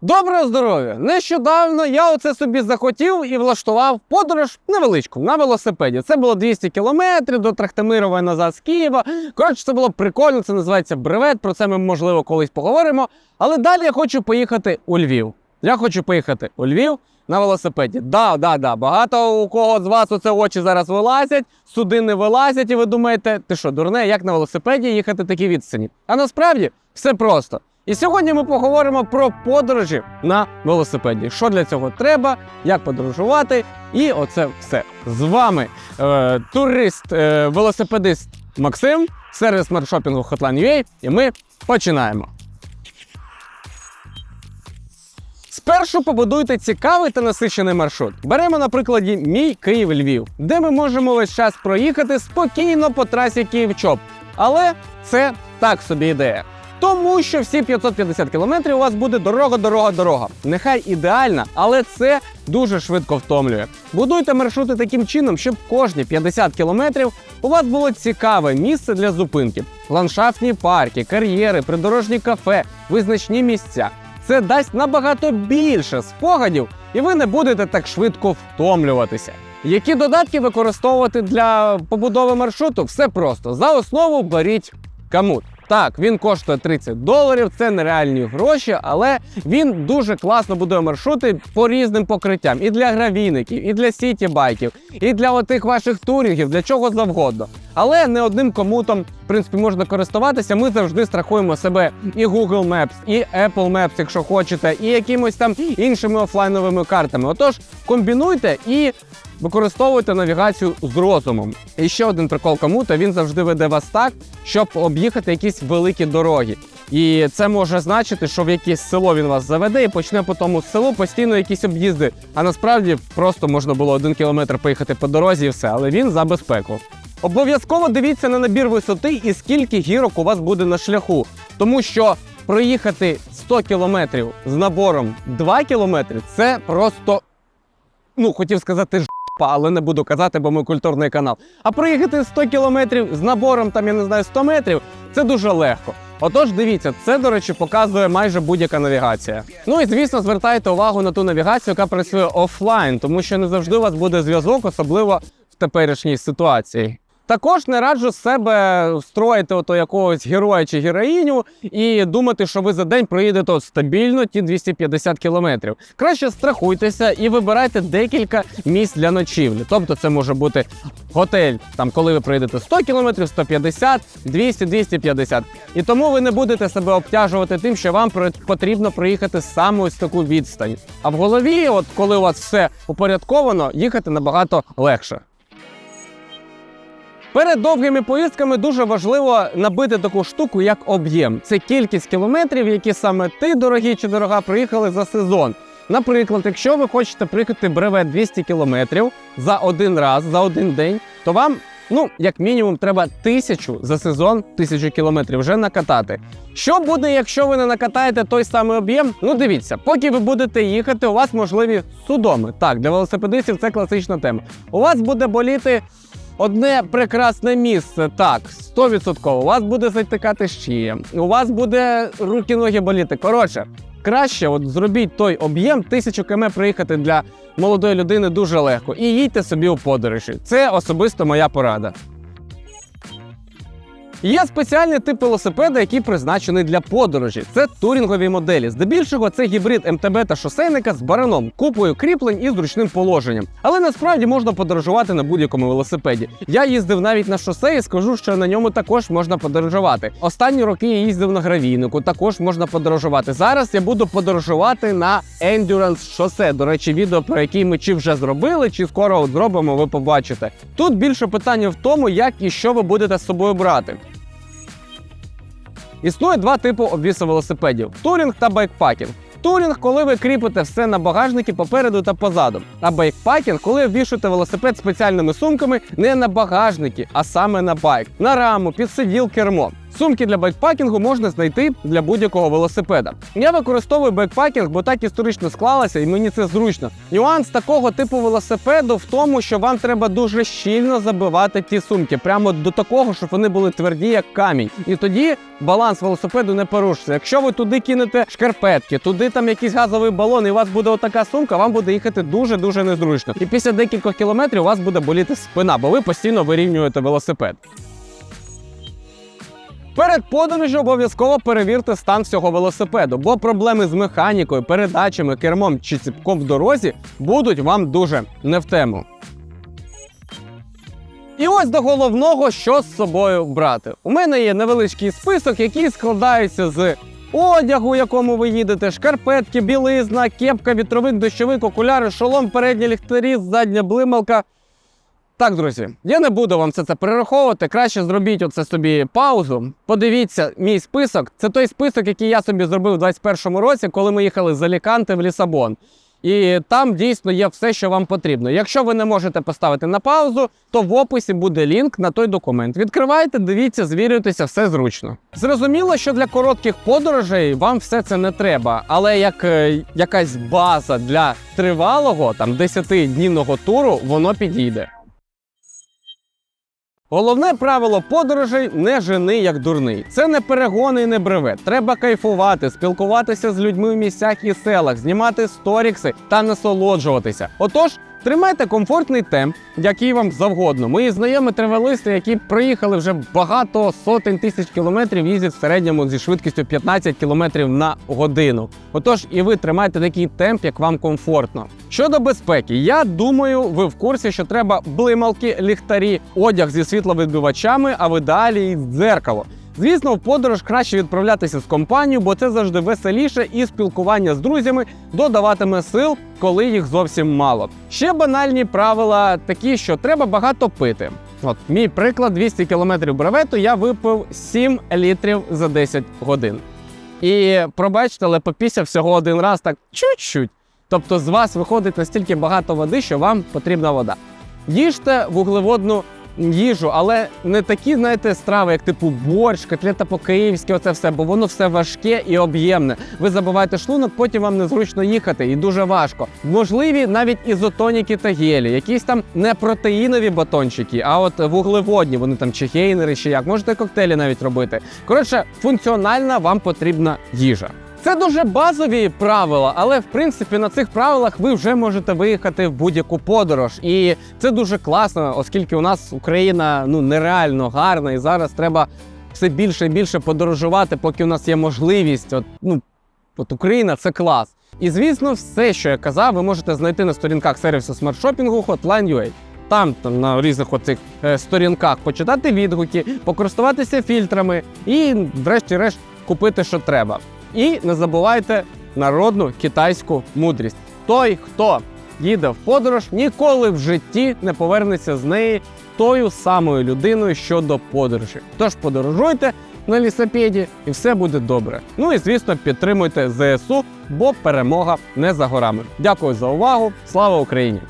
Доброго здоров'я! Нещодавно я оце собі захотів і влаштував подорож невеличку на велосипеді. Це було 200 кілометрів до Трахтимирова і назад з Києва. Коротше, це було прикольно, це називається бревет. Про це ми, можливо, колись поговоримо. Але далі я хочу поїхати у Львів. Я хочу поїхати у Львів на велосипеді. Да, да, да. Багато у кого з вас оце очі зараз вилазять, суди не вилазять, і ви думаєте, ти що, дурне, як на велосипеді їхати такі відстані? А насправді все просто. І сьогодні ми поговоримо про подорожі на велосипеді. Що для цього треба, як подорожувати, і оце все. З вами е, турист, е, велосипедист Максим, сервіс маршопінгу Hotline.ua, і ми починаємо. Спершу побудуйте цікавий та насичений маршрут. Беремо на прикладі мій Київ-Львів, де ми можемо весь час проїхати спокійно по трасі Київ-Чоп. Але це так собі ідея. Тому що всі 550 кілометрів у вас буде дорога, дорога, дорога. Нехай ідеальна, але це дуже швидко втомлює. Будуйте маршрути таким чином, щоб кожні 50 кілометрів у вас було цікаве місце для зупинки: ландшафтні парки, кар'єри, придорожні кафе, визначні місця. Це дасть набагато більше спогадів, і ви не будете так швидко втомлюватися. Які додатки використовувати для побудови маршруту? Все просто. За основу беріть камут. Так, він коштує 30 доларів, це нереальні гроші, але він дуже класно будує маршрути по різним покриттям. І для гравійників, і для сіті-байків, і для отих ваших турінгів, для чого завгодно. Але не одним комутом, в принципі, можна користуватися. Ми завжди страхуємо себе і Google Maps, і Apple Maps, якщо хочете, і якимось там іншими офлайновими картами. Отож, комбінуйте і використовуйте навігацію з розумом. І ще один прикол комута, він завжди веде вас так, щоб об'їхати якісь великі дороги. І це може значити, що в якесь село він вас заведе і почне по тому селу постійно якісь об'їзди. А насправді просто можна було один кілометр поїхати по дорозі і все, але він за безпеку. Обов'язково дивіться на набір висоти і скільки гірок у вас буде на шляху, тому що проїхати 100 кілометрів з набором 2 кілометри це просто ну хотів сказати жопа, але не буду казати, бо ми культурний канал. А проїхати 100 кілометрів з набором, там я не знаю, 100 метрів, це дуже легко. Отож, дивіться, це, до речі, показує майже будь-яка навігація. Ну і звісно, звертайте увагу на ту навігацію, яка працює офлайн, тому що не завжди у вас буде зв'язок, особливо в теперішній ситуації. Також не раджу себе строїти ото якогось героя чи героїню і думати, що ви за день проїдете стабільно ті 250 кілометрів. Краще страхуйтеся і вибирайте декілька місць для ночівлі. Тобто це може бути готель, там коли ви проїдете 100 кілометрів, 150, 200, 250. І тому ви не будете себе обтяжувати тим, що вам потрібно проїхати саме ось таку відстань. А в голові, от коли у вас все упорядковано, їхати набагато легше. Перед довгими поїздками дуже важливо набити таку штуку, як об'єм. Це кількість кілометрів, які саме ти, дорогі чи дорога, проїхали за сезон. Наприклад, якщо ви хочете приїхати бревет 200 кілометрів за один раз, за один день, то вам, ну, як мінімум, треба тисячу за сезон, тисячу кілометрів вже накатати. Що буде, якщо ви не накатаєте той самий об'єм? Ну дивіться, поки ви будете їхати, у вас можливі судоми. Так, для велосипедистів це класична тема. У вас буде боліти Одне прекрасне місце, так, 100%. У вас буде затикати шия, у вас буде руки, ноги боліти. Коротше, краще от зробіть той об'єм, тисячу км проїхати для молодої людини дуже легко. І їдьте собі у подорожі. Це особисто моя порада. Є спеціальний тип велосипеда, який призначений для подорожі. Це турінгові моделі. Здебільшого це гібрид МТБ та шосейника з бараном, купою кріплень і зручним положенням. Але насправді можна подорожувати на будь-якому велосипеді. Я їздив навіть на шосе і скажу, що на ньому також можна подорожувати. Останні роки я їздив на гравійнику, також можна подорожувати. Зараз я буду подорожувати на Endurance шосе. До речі, відео про який ми чи вже зробили, чи скоро зробимо, ви побачите. Тут більше питання в тому, як і що ви будете з собою брати. Існує два типи обвісу велосипедів: турінг та байкпакінг. Турінг, коли ви кріпите все на багажники попереду та позаду. А байкпакінг, коли вішуєте велосипед спеціальними сумками не на багажники, а саме на байк, на раму, під сиділ кермо. Сумки для байкпакінгу можна знайти для будь-якого велосипеда. Я використовую байкпакінг, бо так історично склалося, і мені це зручно. Нюанс такого типу велосипеду в тому, що вам треба дуже щільно забивати ті сумки, прямо до такого, щоб вони були тверді, як камінь. І тоді баланс велосипеду не порушиться. Якщо ви туди кинете шкарпетки, туди там якийсь газовий балон, і у вас буде отака сумка, вам буде їхати дуже дуже незручно. І після декількох кілометрів у вас буде боліти спина, бо ви постійно вирівнюєте велосипед. Перед подорожю обов'язково перевірте стан всього велосипеду, бо проблеми з механікою, передачами, кермом чи ціпком в дорозі будуть вам дуже не в тему. І ось до головного, що з собою брати. У мене є невеличкий список, який складається з одягу, якому ви їдете, шкарпетки, білизна, кепка, вітровик, дощовик, окуляри, шолом, передні ліхтарі, задня блималка. Так, друзі, я не буду вам все це перераховувати. Краще зробіть оце собі паузу. Подивіться мій список. Це той список, який я собі зробив у 2021 році, коли ми їхали з Аліканте в Лісабон. І там дійсно є все, що вам потрібно. Якщо ви не можете поставити на паузу, то в описі буде лінк на той документ. Відкривайте, дивіться, звірюйтеся, все зручно. Зрозуміло, що для коротких подорожей вам все це не треба, але як е, якась база для тривалого, там 10-днівного туру, воно підійде. Головне правило подорожей не жени як дурний. Це не перегони і не бревет. Треба кайфувати, спілкуватися з людьми в місцях і селах, знімати сторікси та насолоджуватися. Отож, тримайте комфортний темп, який вам завгодно. Мої знайомі тревелисти, які проїхали вже багато сотень тисяч кілометрів, їздять в середньому зі швидкістю 15 кілометрів на годину. Отож, і ви тримайте такий темп, як вам комфортно. Щодо безпеки, я думаю, ви в курсі, що треба блималки, ліхтарі, одяг зі світловідбивачами, а в ідеалі і дзеркало. Звісно, в подорож краще відправлятися з компанією, бо це завжди веселіше і спілкування з друзями додаватиме сил, коли їх зовсім мало. Ще банальні правила такі, що треба багато пити. От мій приклад: 200 км бревету я випив 7 літрів за 10 годин. І пробачте, але попісяв всього один раз так чуть-чуть. Тобто з вас виходить настільки багато води, що вам потрібна вода. Їжте вуглеводну їжу, але не такі, знаєте, страви, як типу борщ, котлета по-київськи, оце все, бо воно все важке і об'ємне. Ви забиваєте шлунок, потім вам незручно їхати, і дуже важко. Можливі навіть ізотоніки та гелі, якісь там не протеїнові батончики, а от вуглеводні, вони там чи гейнери, чи як. Можете коктейлі навіть робити. Коротше, функціональна вам потрібна їжа. Це дуже базові правила, але в принципі на цих правилах ви вже можете виїхати в будь-яку подорож. І це дуже класно, оскільки у нас Україна ну нереально гарна, і зараз треба все більше і більше подорожувати, поки у нас є можливість. От, ну, от Україна це клас. І звісно, все, що я казав, ви можете знайти на сторінках сервісу смарт-шопінгу Hotline.ua. Там, там на різних оцих е, сторінках почитати відгуки, покористуватися фільтрами і, врешті-решт, купити, що треба. І не забувайте народну китайську мудрість. Той, хто їде в подорож, ніколи в житті не повернеться з неї тою самою людиною щодо подорожі. Тож подорожуйте на лісопеді, і все буде добре. Ну і звісно, підтримуйте ЗСУ, бо перемога не за горами. Дякую за увагу. Слава Україні!